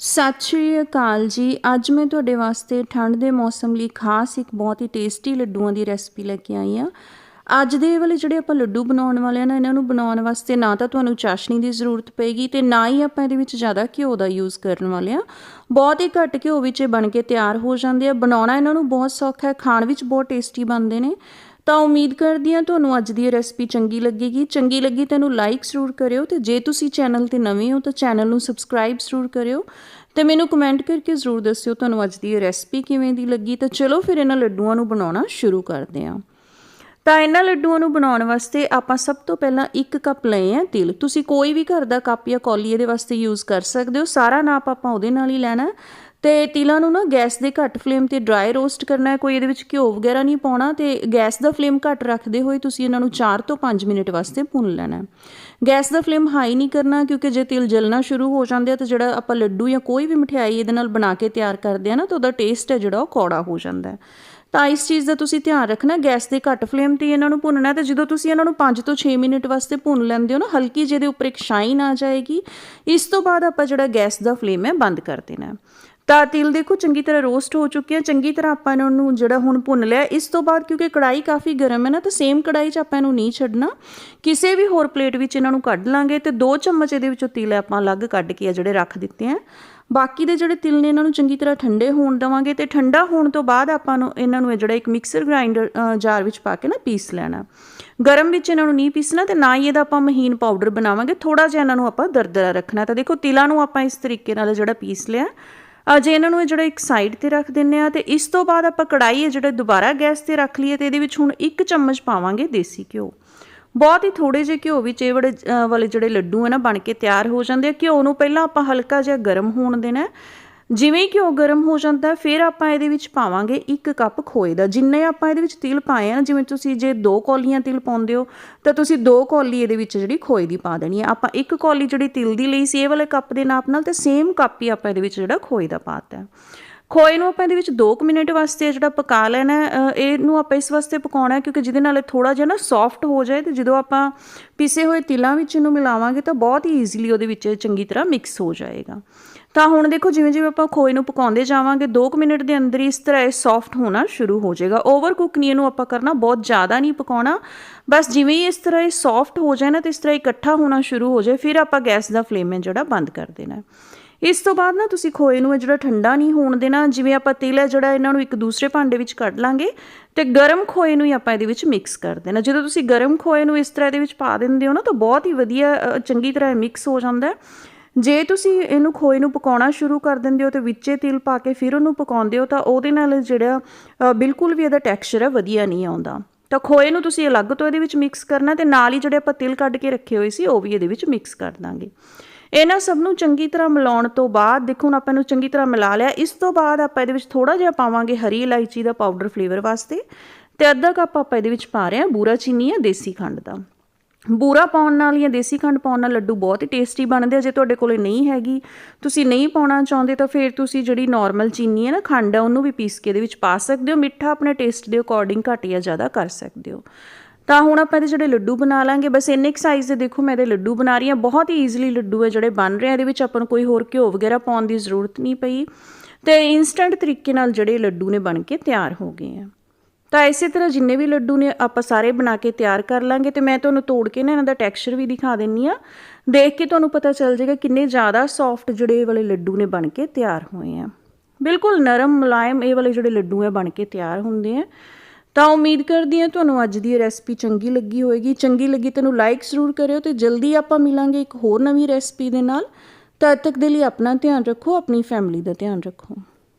ਸਤਿ ਸ਼੍ਰੀ ਅਕਾਲ ਜੀ। ਅੱਜ ਮੈਂ ਤੁਹਾਡੇ ਵਾਸਤੇ ਠੰਡ ਦੇ ਮੌਸਮ ਲਈ ਖਾਸ ਇੱਕ ਬਹੁਤ ਹੀ ਟੇਸਟੀ ਲੱਡੂਆਂ ਦੀ ਰੈਸਪੀ ਲੈ ਕੇ ਆਈ ਹਾਂ। ਅੱਜ ਦੇ ਵਾਲੇ ਜਿਹੜੇ ਆਪਾਂ ਲੱਡੂ ਬਣਾਉਣ ਵਾਲੇ ਆ ਨਾ, ਇਹਨਾਂ ਨੂੰ ਬਣਾਉਣ ਵਾਸਤੇ ਨਾ ਤਾਂ ਤੁਹਾਨੂੰ ਚਾਸ਼ਨੀ ਦੀ ਜ਼ਰੂਰਤ ਪਏਗੀ ਤੇ ਨਾ ਹੀ ਆਪਾਂ ਇਹਦੇ ਵਿੱਚ ਜ਼ਿਆਦਾ ਘਿਓ ਦਾ ਯੂਜ਼ ਕਰਨ ਵਾਲੇ ਆ ਬਹੁਤ ਹੀ ਘੱਟ ਘਿਓ ਵਿੱਚ ਇਹ ਬਣ ਕੇ ਤਿਆਰ ਹੋ ਜਾਂਦੇ ਆ। ਬਣਾਉਣਾ ਇਹਨਾਂ ਨੂੰ ਬਹੁਤ ਸੌਖਾ ਹੈ, ਖਾਣ ਵਿੱਚ ਬਹੁਤ ਟੇਸਟੀ ਬਣਦੇ ਨੇ। ਤਾਂ ਉਮੀਦ ਕਰਦੀ ਹਾਂ ਤੁਹਾਨੂੰ ਅੱਜ ਦੀ ਇਹ ਰੈਸਪੀ ਚੰਗੀ ਲੱਗੇਗੀ। ਚੰਗੀ ਲੱਗੀ ਤਾਂ ਇਹਨੂੰ ਲਾਈਕ ਜ਼ਰੂਰ ਕਰਿਓ ਤੇ ਜੇ ਤੁਸੀਂ ਚੈਨਲ ਤੇ ਨਵੇਂ ਹੋ ਤਾਂ ਚੈਨਲ ਨੂੰ ਸਬਸਕ੍ਰਾਈਬ ਜ਼ਰੂਰ ਕਰਿਓ। ਤੇ ਮੈਨੂੰ ਕਮੈਂਟ ਕਰਕੇ ਜ਼ਰੂਰ ਦੱਸਿਓ ਤੁਹਾਨੂੰ ਅੱਜ ਦੀ ਇਹ ਰੈਸਪੀ ਕਿਵੇਂ ਦੀ ਲੱਗੀ। ਤਾਂ ਚਲੋ ਫਿਰ ਇਹਨਾਂ ਲੱਡੂਆਂ ਨੂੰ ਬਣਾਉਣਾ ਸ਼ੁਰੂ ਕਰਦੇ ਹਾਂ। ਤਾਂ ਇਹਨਾਂ ਲੱਡੂਆਂ ਨੂੰ ਬਣਾਉਣ ਵਾਸਤੇ ਆਪਾਂ ਸਭ ਤੋਂ ਪਹਿਲਾਂ ਇੱਕ ਕੱਪ ਲਏ ਆ ਤਿਲ। ਤੁਸੀਂ ਕੋਈ ਵੀ ਘਰ ਦਾ ਕੱਪ ਜਾਂ ਕੌਲੀ ਇਹਦੇ ਵਾਸਤੇ ਯੂਜ਼ ਕਰ ਸਕਦੇ ਹੋ। ਸਾਰਾ ਨਾਪ ਆਪਾਂ ਉਹਦੇ ਨਾਲ ਹੀ ਲੈਣਾ। ਅਤੇ ਤਿਲਾਂ ਨੂੰ ਨਾ ਗੈਸ ਦੇ ਘੱਟ ਫਲੇਮ ਤੇ ਡਰਾਈ ਰੋਸਟ ਕਰਨਾ ਕੋਈ ਇਹਦੇ ਵਿੱਚ ਘਿਓ ਵਗੈਰਾ ਨਹੀਂ ਪਾਉਣਾ ਅਤੇ ਗੈਸ ਦਾ ਫਲੇਮ ਘੱਟ ਰੱਖਦੇ ਹੋਏ ਤੁਸੀਂ ਇਹਨਾਂ ਨੂੰ 4 ਤੋਂ 5 ਮਿੰਟ ਵਾਸਤੇ ਭੁੰਨ ਲੈਣਾ ਗੈਸ ਦਾ ਫਲੇਮ ਹਾਈ ਨਹੀਂ ਕਰਨਾ ਕਿਉਂਕਿ ਜੇ ਤਿਲ ਜਲਣਾ ਸ਼ੁਰੂ ਹੋ ਜਾਂਦੇ ਆ ਤਾਂ ਜਿਹੜਾ ਆਪਾਂ ਲੱਡੂ ਜਾਂ ਕੋਈ ਵੀ ਮਠਿਆਈ ਇਹਦੇ ਨਾਲ ਬਣਾ ਕੇ ਤਿਆਰ ਕਰਦੇ ਆ ਨਾ, ਤਾਂ ਉਹਦਾ ਟੇਸਟ ਹੈ ਜਿਹੜਾ ਉਹ ਕੌੜਾ ਹੋ ਜਾਂਦਾ ਹੈ। ਤਾਂ ਇਸ ਚੀਜ਼ ਦਾ ਤੁਸੀਂ ਧਿਆਨ ਰੱਖਣਾ, ਗੈਸ ਦੇ ਘੱਟ ਫਲੇਮ ਤੇ ਇਹਨਾਂ ਨੂੰ ਭੁੰਨਣਾ ਤੇ ਜਦੋਂ ਤੁਸੀਂ ਇਹਨਾਂ ਨੂੰ 5 ਤੋਂ 6 ਮਿੰਟ ਵਾਸਤੇ ਭੁੰਨ ਲੈਂਦੇ ਹੋ ਨਾ, ਹਲਕੀ ਜਿਹੇ ਦੇ ਉੱਪਰ ਇੱਕ ਸ਼ਾਈਨ ਆ ਜਾਏਗੀ, ਇਸ ਤੋਂ ਬਾਅਦ ਆਪਾਂ ਜਿਹੜਾ ਗੈਸ ਦਾ ਫਲੇਮ ਹੈ ਬੰਦ ਕਰ ਦੇਣਾ ਤਾਂ ਤਿਲ ਦੇਖੋ ਚੰਗੀ ਤਰ੍ਹਾਂ ਰੋਸਟ ਹੋ ਚੁੱਕੇ ਆ, ਚੰਗੀ ਤਰ੍ਹਾਂ ਆਪਾਂ ਇਹਨਾਂ ਨੂੰ ਜਿਹੜਾ ਹੁਣ ਭੁੰਨ ਲਿਆ, ਇਸ ਤੋਂ ਬਾਅਦ ਕਿਉਂਕਿ ਕੜਾਈ ਕਾਫੀ ਗਰਮ ਹੈ ਨਾ, ਤਾਂ ਸੇਮ ਕੜਾਈ 'ਚ ਆਪਾਂ ਇਹਨੂੰ ਨਹੀਂ ਛੱਡਣਾ। ਕਿਸੇ ਵੀ ਹੋਰ ਪਲੇਟ ਵਿੱਚ ਇਹਨਾਂ ਨੂੰ ਕੱਢ ਲਾਂਗੇ ਤੇ ਦੋ ਚਮਚ ਇਹਦੇ ਵਿੱਚੋਂ ਤਿਲ ਆਪਾਂ ਅਲੱਗ ਕੱਢ ਕੇ ਆ ਜਿਹੜੇ ਰੱਖ ਦਿੱਤੇ ਆ। ਬਾਕੀ ਦੇ ਜਿਹੜੇ ਤਿਲ ਨੇ ਇਹਨਾਂ ਨੂੰ ਚੰਗੀ ਤਰ੍ਹਾਂ ਠੰਡੇ ਹੋਣ ਦਵਾਂਗੇ ਤੇ ਠੰਡਾ ਹੋਣ ਤੋਂ ਬਾਅਦ ਆਪਾਂ ਨੂੰ ਇਹਨਾਂ ਨੂੰ ਇਹ ਜਿਹੜਾ ਇੱਕ ਮਿਕਸਰ ਗ੍ਰਾਈਂਡਰ ਜਾਰ ਵਿੱਚ ਪਾ ਕੇ ਨਾ ਪੀਸ ਲੈਣਾ। ਗਰਮ ਵਿੱਚ ਇਹਨਾਂ ਨੂੰ ਨਹੀਂ ਪੀਸਣਾ ਤੇ ਨਾ ਹੀ ਇਹਦਾ ਆਪਾਂ ਮਹੀਨ ਪਾਊਡਰ ਬਣਾਵਾਂਗੇ ਥੋੜਾ ਜਿਹਾ ਇਹਨਾਂ ਨੂੰ ਆਪਾਂ ਦਰਦਰਾ ਰੱਖਣਾ। ਤਾਂ ਦੇਖੋ ਤਿਲਾਂ ਨੂੰ ਆਪਾਂ ਇਸ ਤਰੀਕੇ ਨਾਲ ਜਿਹੜਾ ਪੀਸ ਲਿਆ ਅਜੇ ਇਹਨਾਂ ਨੂੰ ਇਹ ਜਿਹੜਾ ਇੱਕ ਸਾਈਡ ਤੇ ਰੱਖ ਦਿੰਨੇ ਆ ਤੇ ਇਸ ਤੋਂ ਬਾਅਦ ਆਪਾਂ ਕੜਾਈ ਹੈ ਜਿਹੜਾ ਦੁਬਾਰਾ ਗੈਸ ਤੇ ਰੱਖ ਲਈਏ ਤੇ ਇਹਦੇ ਵਿੱਚ ਹੁਣ ਇੱਕ ਚਮਚ ਪਾਵਾਂਗੇ ਦੇਸੀ ਘਿਓ। ਬਹੁਤ ਹੀ ਥੋੜੇ ਜਿਹੇ ਘਿਓ ਵਿੱਚ ਇਹ ਬੜੇ ਵਾਲੇ ਜਿਹੜੇ ਲੱਡੂ ਹੈ ਨਾ ਬਣ ਕੇ ਤਿਆਰ ਹੋ ਜਾਂਦੇ ਆ। ਘਿਓ ਨੂੰ ਪਹਿਲਾਂ ਆਪਾਂ ਹਲਕਾ ਜਿਹਾ ਗਰਮ ਹੋਣ ਦੇਣਾ ਜਿਵੇਂ ਕਿ ਉਹ ਗਰਮ ਹੋ ਜਾਂਦਾ, ਫਿਰ ਆਪਾਂ ਇਹਦੇ ਵਿੱਚ ਪਾਵਾਂਗੇ ਇੱਕ ਕੱਪ ਖੋਏ ਦਾ। ਜਿੰਨੇ ਆਪਾਂ ਇਹਦੇ ਵਿੱਚ ਤਿਲ ਪਾਏ ਆ ਜਿਵੇਂ ਤੁਸੀਂ ਜੇ ਦੋ ਕੌਲੀਆਂ ਤਿਲ ਪਾਉਂਦੇ ਹੋ, ਤਾਂ ਤੁਸੀਂ ਦੋ ਕੌਲੀ ਇਹਦੇ ਵਿੱਚ ਜਿਹੜੀ ਖੋਏ ਦੀ ਪਾ ਦੇਣੀ ਹੈ ਆਪਾਂ ਇੱਕ ਕੌਲੀ ਜਿਹੜੀ ਤਿਲ ਦੀ ਲਈ ਸੀ, ਇਹ ਵਾਲੇ ਕੱਪ ਦੇ ਨਾਪ ਨਾਲ ਤੇ ਸੇਮ ਕੱਪ ਹੀ ਆਪਾਂ ਇਹਦੇ ਵਿੱਚ ਜਿਹੜਾ ਖੋਏ ਦਾ ਪਾਤਾ ਖੋਏ ਨੂੰ ਆਪਾਂ ਇਹਦੇ ਵਿੱਚ 2 ਮਿੰਟ ਵਾਸਤੇ ਜਿਹੜਾ ਪਕਾ ਲੈਣਾ ਇਹਨੂੰ ਆਪਾਂ ਇਸ ਵਾਸਤੇ ਪਕਾਉਣਾ, ਕਿਉਂਕਿ ਜਿਹਦੇ ਨਾਲ ਇਹ ਥੋੜਾ ਜਿਹਾ ਨਾ ਸੌਫਟ ਹੋ ਜਾਏ ਤੇ ਜਦੋਂ ਆਪਾਂ ਪਿਸੇ ਹੋਏ ਤਿਲਾਂ ਵਿੱਚ ਇਹਨੂੰ ਮਿਲਾਵਾਂਗੇ, ਤਾਂ ਬਹੁਤ ਹੀ ਈਜ਼ੀਲੀ ਉਹਦੇ ਵਿੱਚ ਚੰਗੀ ਤਰ੍ਹਾਂ ਮਿਕਸ ਹੋ ਜਾਏਗਾ। ਤਾਂ ਹੁਣ ਦੇਖੋ, ਜਿਵੇਂ ਜਿਵੇਂ ਆਪਾਂ ਖੋਏ ਨੂੰ ਪਕਾਉਂਦੇ ਜਾਵਾਂਗੇ 2 ਮਿੰਟ ਦੇ ਅੰਦਰ ਹੀ ਇਸ ਤਰ੍ਹਾਂ ਇਹ ਸੌਫਟ ਹੋਣਾ ਸ਼ੁਰੂ ਹੋ ਜਾਏਗਾ। ਓਵਰ ਕੁੱਕ ਨਹੀਂ ਇਹਨੂੰ ਆਪਾਂ ਕਰਨਾ, ਬਹੁਤ ਜ਼ਿਆਦਾ ਨਹੀਂ ਪਕਾਉਣਾ। ਬਸ ਜਿਵੇਂ ਹੀ ਇਸ ਤਰ੍ਹਾਂ ਇਹ ਸੌਫਟ ਹੋ ਜਾਏ ਨਾ, ਤੇ ਇਸ ਤਰ੍ਹਾਂ ਇਕੱਠਾ ਹੋਣਾ ਸ਼ੁਰੂ ਹੋ ਜਾਏ, ਫਿਰ ਆਪਾਂ ਗੈਸ ਦਾ ਫਲੇਮ ਹੈ ਜਿਹੜਾ ਬੰਦ ਕਰ ਦੇਣਾ ਇਸ ਤੋਂ ਬਾਅਦ ਨਾ ਤੁਸੀਂ ਖੋਏ ਨੂੰ ਜਿਹੜਾ ਠੰਡਾ ਨਹੀਂ ਹੋਣ ਦੇਣਾ, ਜਿਵੇਂ ਆਪਾਂ ਤਿਲ ਹੈ ਜਿਹੜਾ ਇਹਨਾਂ ਨੂੰ ਇੱਕ ਦੂਸਰੇ ਭਾਂਡੇ ਵਿੱਚ ਕੱਢ ਲਾਂਗੇ, ਤੇ ਗਰਮ ਖੋਏ ਨੂੰ ਹੀ ਆਪਾਂ ਇਹਦੇ ਵਿੱਚ ਮਿਕਸ ਕਰ ਦੇਣਾ। ਜਦੋਂ ਤੁਸੀਂ ਗਰਮ ਖੋਏ ਨੂੰ ਇਸ ਤਰ੍ਹਾਂ ਇਹਦੇ ਵਿੱਚ ਪਾ ਦਿੰਦੇ ਹੋ ਨਾ, ਤਾਂ ਬਹੁਤ ਹੀ ਵਧੀਆ ਚੰਗੀ ਤਰ੍ਹਾਂ ਮਿਕਸ ਹੋ ਜਾਂਦਾ ਜੇ ਤੁਸੀਂ ਇਹਨੂੰ ਖੋਏ ਨੂੰ ਪਕਾਉਣਾ ਸ਼ੁਰੂ ਕਰ ਦਿੰਦੇ ਹੋ ਤੇ ਵਿੱਚੇ ਤਿਲ ਪਾ ਕੇ ਫਿਰ ਉਹਨੂੰ ਪਕਾਉਂਦੇ ਹੋ, ਤਾਂ ਉਹਦੇ ਨਾਲ ਜਿਹੜਾ ਬਿਲਕੁਲ ਵੀ ਇਹਦਾ ਟੈਕਸਚਰ ਹੈ ਵਧੀਆ ਨਹੀਂ ਆਉਂਦਾ। ਤਾਂ ਖੋਏ ਨੂੰ ਤੁਸੀਂ ਅਲੱਗ ਤੋਂ ਇਹਦੇ ਵਿੱਚ ਮਿਕਸ ਕਰਨਾ ਤੇ ਨਾਲ ਹੀ ਜਿਹੜੇ ਆਪਾਂ ਤਿਲ ਕੱਢ ਕੇ ਰੱਖੇ ਹੋਏ ਸੀ, ਉਹ ਵੀ ਇਹਦੇ ਵਿੱਚ ਮਿਕਸ ਕਰ ਦਾਂਗੇ। ਇਹਨਾਂ ਸਭ ਨੂੰ ਚੰਗੀ ਤਰ੍ਹਾਂ ਮਿਲਾਉਣ ਤੋਂ ਬਾਅਦ, ਦੇਖੋ ਹੁਣ ਆਪਾਂ ਇਹਨੂੰ ਚੰਗੀ ਤਰ੍ਹਾਂ ਮਿਲਾ ਲਿਆ, ਇਸ ਤੋਂ ਬਾਅਦ ਆਪਾਂ ਇਹਦੇ ਵਿੱਚ ਥੋੜਾ ਜਿਹਾ ਪਾਵਾਂਗੇ ਹਰੀ ਇਲਾਇਚੀ ਦਾ ਪਾਊਡਰ ਫਲੇਵਰ ਵਾਸਤੇ ਤੇ ਅੱਧਾ ਕੱਪ ਆਪਾਂ ਇਹਦੇ ਵਿੱਚ ਪਾ ਰਹੇ ਹਾਂ ਬੂਰਾ ਚੀਨੀ ਹੈ ਦੇਸੀ ਖੰਡ ਦਾ। ਬੂਰਾ ਪਾਉਣ ਨਾਲ ਜਾਂ ਦੇਸੀ ਖੰਡ ਪਾਉਣ ਨਾਲ ਲੱਡੂ ਬਹੁਤ ਹੀ ਟੇਸਟੀ ਬਣਦੇ ਆ, ਜੇ ਤੁਹਾਡੇ ਕੋਲੇ ਨਹੀਂ ਹੈਗੀ। ਤੁਸੀਂ ਨਹੀਂ ਪਾਉਣਾ ਚਾਹੁੰਦੇ ਤਾਂ ਫਿਰ ਤੁਸੀਂ ਜਿਹੜੀ ਨਾਰਮਲ ਚੀਨੀ ਹੈ ਨਾ, ਖੰਡ ਆ, ਉਹਨੂੰ ਵੀ ਪੀਸ ਕੇ ਇਹਦੇ ਵਿੱਚ ਪਾ ਸਕਦੇ ਹੋ। ਮਿੱਠਾ ਆਪਣੇ ਟੇਸਟ ਦੇ ਅਕੋਰਡਿੰਗ ਘੱਟ ਜਾਂ ਜ਼ਿਆਦਾ ਕਰ ਸਕਦੇ ਹੋ। ਤਾਂ ਹੁਣ ਆਪਾਂ ਇਹਦੇ ਜਿਹੜੇ ਲੱਡੂ ਬਣਾ ਲਾਂਗੇ, ਬਸ ਇੰਨੇ ਇੱਕ ਸਾਈਜ਼ ਦੇ ਦੇਖੋ, ਮੈਂ ਇਹਦੇ ਲੱਡੂ ਬਣਾ ਰਹੀ ਹਾਂ। ਬਹੁਤ ਹੀ ਈਜ਼ੀਲੀ ਲੱਡੂ ਹੈ ਜਿਹੜੇ ਬਣ ਰਹੇ ਆ, ਇਹਦੇ ਵਿੱਚ ਆਪਾਂ ਨੂੰ ਕੋਈ ਹੋਰ ਘਿਓ ਵਗੈਰਾ ਪਾਉਣ ਦੀ ਜ਼ਰੂਰਤ ਨਹੀਂ ਪਈ। ਤੇ ਇਨਸਟੈਂਟ ਤਰੀਕੇ ਨਾਲ ਜਿਹੜੇ ਲੱਡੂ ਨੇ ਬਣ ਕੇ ਤਿਆਰ ਹੋ ਗਏ ਆ। ਤਾਂ ਇਸੇ ਤਰ੍ਹਾਂ ਜਿੰਨੇ ਵੀ ਲੱਡੂ ਨੇ ਆਪਾਂ ਸਾਰੇ ਬਣਾ ਕੇ ਤਿਆਰ ਕਰ ਲਾਂਗੇ ਤੇ ਮੈਂ ਤੁਹਾਨੂੰ ਤੋੜ ਕੇ ਨਾ ਇਹਨਾਂ ਦਾ ਟੈਕਸਚਰ ਵੀ ਦਿਖਾ ਦਿੰਨੀ ਆ। ਦੇਖ ਕੇ ਤੁਹਾਨੂੰ ਪਤਾ ਚੱਲ ਜਾਏਗਾ ਕਿੰਨੇ ਜ਼ਿਆਦਾ ਸੌਫਟ ਜਿਹੜੇ ਵਾਲੇ ਲੱਡੂ ਨੇ ਬਣ ਕੇ ਤਿਆਰ ਹੋਏ ਆ। ਬਿਲਕੁਲ ਨਰਮ, ਮੁਲਾਇਮ ਇਹ ਵਾਲੇ ਜਿਹੜੇ ਲੱਡੂ ਆ ਬਣ ਕੇ ਤਿਆਰ ਹੁੰਦੇ ਆ। ਤਾਂ ਉਮੀਦ ਕਰਦੀ ਹਾਂ ਤੁਹਾਨੂੰ ਅੱਜ ਦੀ ਰੈਸਪੀ ਚੰਗੀ ਲੱਗੀ ਹੋਵੇਗੀ ਚੰਗੀ ਲੱਗੀ ਤੈਨੂੰ ਲਾਈਕ ਜ਼ਰੂਰ ਕਰਿਓ ਤੇ ਜਲਦੀ ਆਪਾਂ ਮਿਲਾਂਗੇ ਇੱਕ ਹੋਰ ਨਵੀਂ ਰੈਸਪੀ ਦੇ ਨਾਲ। ਤਦ ਤੱਕ ਦੇ ਲਈ ਆਪਣਾ ਧਿਆਨ ਰੱਖੋ, ਆਪਣੀ ਫੈਮਿਲੀ ਦਾ ਧਿਆਨ ਰੱਖੋ।